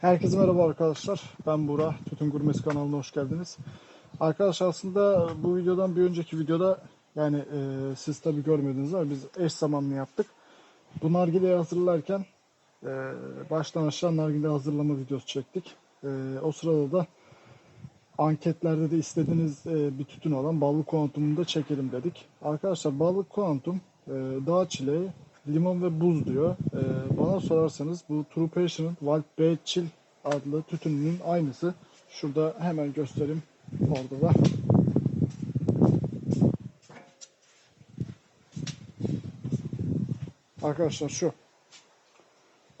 Herkese merhaba arkadaşlar. Ben Burak. Tütün Gurmesi kanalına hoş geldiniz. Arkadaşlar aslında bu videodan bir önceki videoda yani e, siz tabi görmediniz ama biz eş zamanlı yaptık. Bu nargileyi hazırlarken e, baştan aşağı nargile hazırlama videosu çektik. E, o sırada da anketlerde de istediğiniz e, bir tütün olan ballı kuantumunu da çekelim dedik. Arkadaşlar ballı kuantum e, dağ çileği, limon ve buz diyor. E, bana sorarsanız bu True Passion'ın Wild Bay Chill adlı tütününün aynısı. Şurada hemen göstereyim. Orada da. Arkadaşlar şu.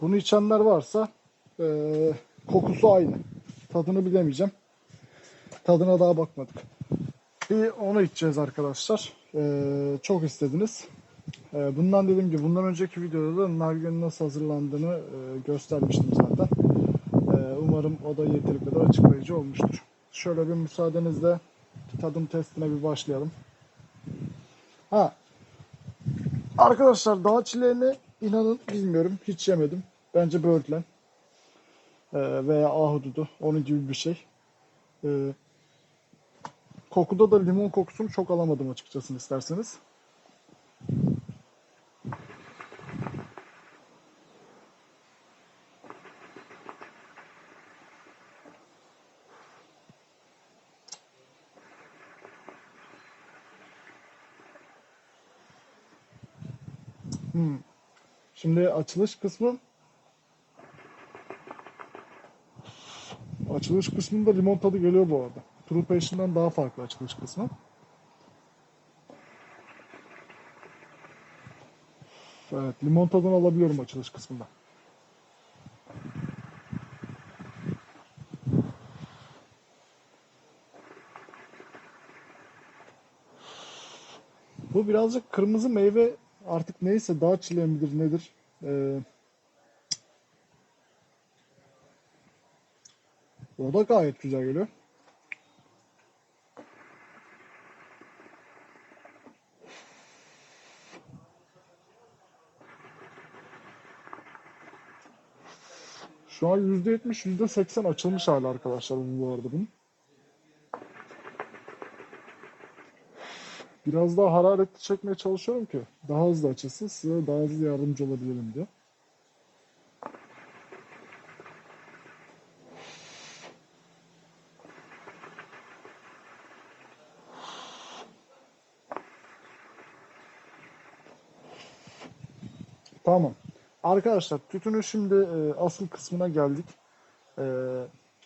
Bunu içenler varsa e, kokusu aynı. Tadını bilemeyeceğim. Tadına daha bakmadık. Bir onu içeceğiz arkadaşlar. Ee, çok istediniz. Ee, bundan dediğim gibi bundan önceki videoda da nargilenin nasıl hazırlandığını e, göstermiştim zaten. Ee, umarım o da yeteri kadar açıklayıcı olmuştur. Şöyle bir müsaadenizle tadım testine bir başlayalım. Ha. Arkadaşlar dağ çileğini inanın bilmiyorum. Hiç yemedim. Bence böğürtlen. Ee, veya ahududu. Onun gibi bir şey. Ee, kokuda da limon kokusunu çok alamadım açıkçası isterseniz. Hmm. Şimdi açılış kısmı Açılış kısmında limon tadı geliyor bu arada. True Passion'dan daha farklı açılış kısmı. Evet, limon tadını alabiliyorum açılış kısmında. Bu birazcık kırmızı meyve artık neyse dağ çileği midir nedir? Ee, o da gayet güzel geliyor. Şu an %70, %80 açılmış hali arkadaşlar bu arada bunun. Biraz daha hararetli çekmeye çalışıyorum ki daha hızlı açılsın size daha hızlı yardımcı olabilelim diye. Tamam. Arkadaşlar tütünün şimdi e, asıl kısmına geldik. E,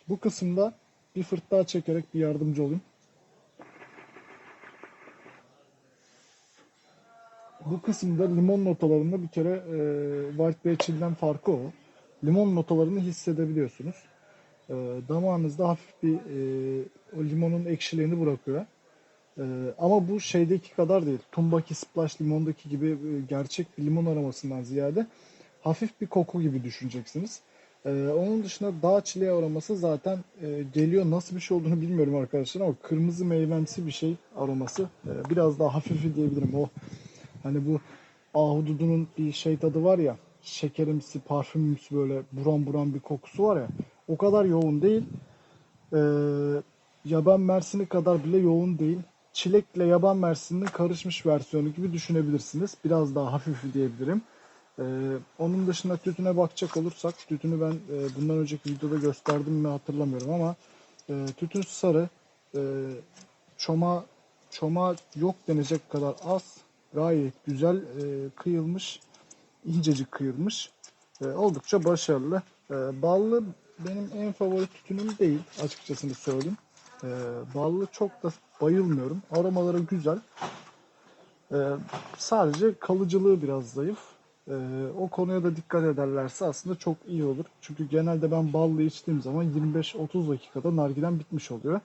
bu kısımda bir fırt daha çekerek bir yardımcı olayım. Bu kısımda limon notalarında bir kere e, White Bay Chill'den farkı o. Limon notalarını hissedebiliyorsunuz. E, damağınızda hafif bir e, o limonun ekşiliğini bırakıyor. E, ama bu şeydeki kadar değil. Tumbaki Splash limondaki gibi e, gerçek bir limon aromasından ziyade hafif bir koku gibi düşüneceksiniz. E, onun dışında dağ çileği aroması zaten e, geliyor. Nasıl bir şey olduğunu bilmiyorum arkadaşlar ama kırmızı meyvemsi bir şey aroması. E, biraz daha hafifi diyebilirim. O Hani bu ahududunun bir şey tadı var ya şekerimsi, parfümümsü böyle buram buram bir kokusu var ya o kadar yoğun değil. Ee, yaban mersini kadar bile yoğun değil. Çilekle yaban mersinin karışmış versiyonu gibi düşünebilirsiniz. Biraz daha hafif diyebilirim. Ee, onun dışında tütüne bakacak olursak tütünü ben e, bundan önceki videoda gösterdim mi hatırlamıyorum ama e, tütün sarı e, çoma çoma yok denecek kadar az gayet güzel e, kıyılmış, incecik kıyılmış. E, oldukça başarılı. E, ballı benim en favori tütünüm değil açıkçası söyleyeyim. E, ballı çok da bayılmıyorum. Aromaları güzel. E, sadece kalıcılığı biraz zayıf. E, o konuya da dikkat ederlerse aslında çok iyi olur. Çünkü genelde ben ballı içtiğim zaman 25-30 dakikada nargilem bitmiş oluyor.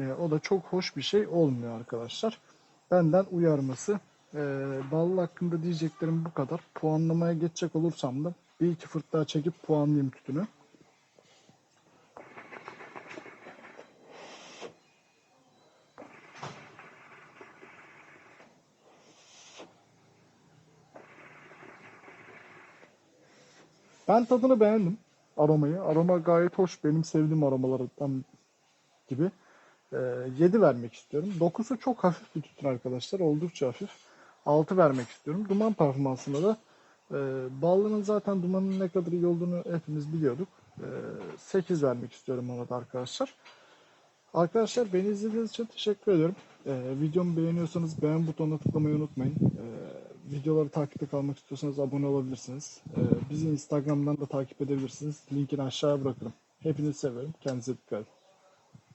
E, o da çok hoş bir şey olmuyor arkadaşlar. Benden uyarması. Ee, ballı hakkında diyeceklerim bu kadar. Puanlamaya geçecek olursam da bir iki fırt daha çekip puanlayayım tütünü. Ben tadını beğendim. aromayı. Aroma gayet hoş. Benim sevdiğim aromalardan gibi. Ee, 7 vermek istiyorum. Dokusu çok hafif bir tütün arkadaşlar. Oldukça hafif. 6 vermek istiyorum. Duman performansında da e, Ballı'nın zaten dumanın ne kadar iyi olduğunu hepimiz biliyorduk. E, 8 vermek istiyorum ona da arkadaşlar. Arkadaşlar beni izlediğiniz için teşekkür ederim. Ee, videomu beğeniyorsanız beğen butonuna tıklamayı unutmayın. Ee, videoları takipte kalmak istiyorsanız abone olabilirsiniz. Ee, bizi Instagram'dan da takip edebilirsiniz. Linkini aşağıya bırakırım. Hepinizi seviyorum. Kendinize dikkat edin.